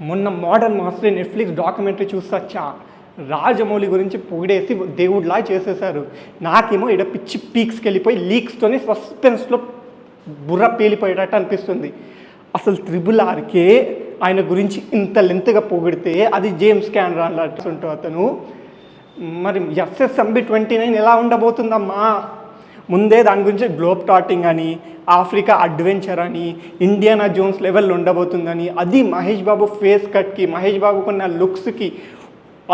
మొన్న modern master Netflix documentary చూసొచ్చా? రాజమౌళి గురించి పొగిడేసి దేవుడిలా చేసేసారు నాకేమో ఇక్కడ పిచ్చి పీక్స్కి వెళ్ళిపోయి సస్పెన్స్లో బుర్ర పేలిపోయేటట్టు అనిపిస్తుంది. అసలు త్రిబుల్ ఆర్కే ఆయన గురించి ఇంత లెంత్గా పొగిడితే అది జేమ్స్ క్యాన్రాన్ లాంటి అతను. మరి ఎస్ఎస్ఎంబి ట్వంటీ నైన్ ఎలా ఉండబోతుందమ్మా? ముందే దాని గురించి గ్లోబ్ టాటింగ్ అని ఆఫ్రికా అడ్వెంచర్ అని ఇండియానా జోన్స్ లెవెల్ ఉండబోతుందని అది మహేష్ బాబు ఫేస్ కట్కి మహేష్ బాబుకున్న లుక్స్కి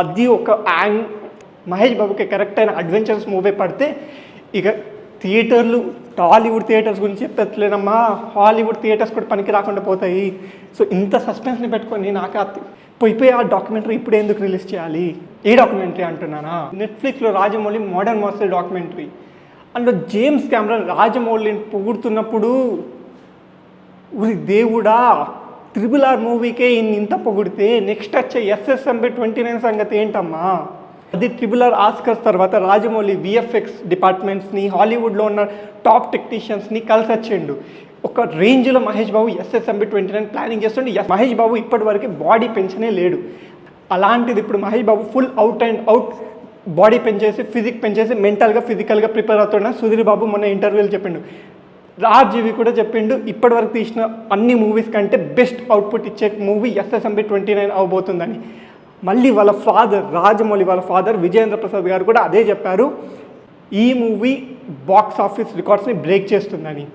అది ఒక యాంగ్ మహేష్ బాబుకి కరెక్ట్ అయిన అడ్వెంచర్స్ మూవీ పడితే ఇక థియేటర్లు టాలీవుడ్ థియేటర్స్ గురించి చెప్పట్లేనమ్మా హాలీవుడ్ థియేటర్స్ కూడా పనికి రాకుండా పోతాయి. సో ఇంత సస్పెన్స్ని పెట్టుకొని నాకు పోయిపోయి ఆ డాక్యుమెంటరీ ఇప్పుడు ఎందుకు రిలీజ్ చేయాలి? ఏ డాక్యుమెంటరీ అంటున్నానా? నెట్ఫ్లిక్స్లో రాజమౌళి మోడర్న్ మాస్టర్ డాక్యుమెంటరీ. అందులో జేమ్స్ కెమెరాన్ రాజమౌళిని పొగుడుతున్నప్పుడు ఉరి దేవుడా త్రిబుల్ ఆర్ మూవీకే ఇన్ని ఇంత పొగిడితే నెక్స్ట్ వచ్చే ఎస్ఎస్ఎంబి ట్వంటీ నైన్ సంగతి ఏంటమ్మా? అది ట్రిబుల్ ఆర్ ఆస్కర్స్ తర్వాత రాజమౌళి విఎఫ్ఎక్స్ డిపార్ట్మెంట్స్ని హాలీవుడ్లో ఉన్న టాప్ టెక్నీషియన్స్ని కలిసి వచ్చిండు ఒక రేంజ్లో Mahesh Babu SSMB twenty nine planning చేస్తుండే. మహేష్ బాబు ఇప్పటివరకు బాడీ పెంచనే లేడు. అలాంటిది ఇప్పుడు Mahesh Babu full out and out body పెంచేసి ఫిజిక్ పెంచేసి మెంటల్గా ఫిజికల్గా ప్రిపేర్ అవుతున్నా సుధీర్ బాబు మొన్న ఇంటర్వ్యూలో చెప్పిండు. రాజీవి కూడా చెప్పిండు ఇప్పటివరకు తీసిన అన్ని మూవీస్ కంటే బెస్ట్ అవుట్పుట్ ఇచ్చే మూవీ ఎస్ఎస్ఎంబి ట్వంటీ నైన్ అవబోతుందని. మళ్ళీ వాళ్ళ ఫాదర్ రాజమౌళి వాళ్ళ ఫాదర్ విజయేంద్ర ప్రసాద్ గారు కూడా అదే చెప్పారు. ఈ మూవీ బాక్స్ ఆఫీస్ రికార్డ్స్ని బ్రేక్ చేస్తుందని.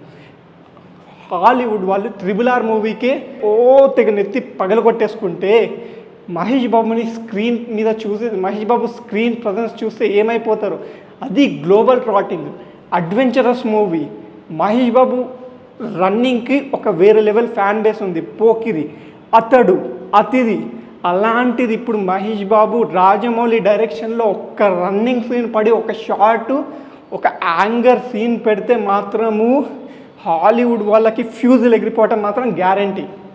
హాలీవుడ్ వాళ్ళు ట్రిబుల్ ఆర్ మూవీకే ఓ తెగ నెత్తి పగలగొట్టేసుకుంటే మహేష్ బాబుని స్క్రీన్ మీద చూసి మహేష్ బాబు స్క్రీన్ ప్రజెన్స్ చూస్తే ఏమైపోతారు? అది global trotting adventurous movie Mahesh Babu రన్నింగ్కి ఒక వేరే లెవెల్ ఫ్యాన్ బేస్ ఉంది. పోకిరి అతడు అతిథి. అలాంటిది ఇప్పుడు మహేష్ బాబు రాజమౌళి డైరెక్షన్లో ఒక్క రన్నింగ్ సీన్ పడి ఒక షార్ట్ ఒక యాంగర్ సీన్ పెడితే మాత్రము హాలీవుడ్ వాళ్ళకి ఫ్యూజులు ఎగిరిపోవటం మాత్రం గ్యారంటీ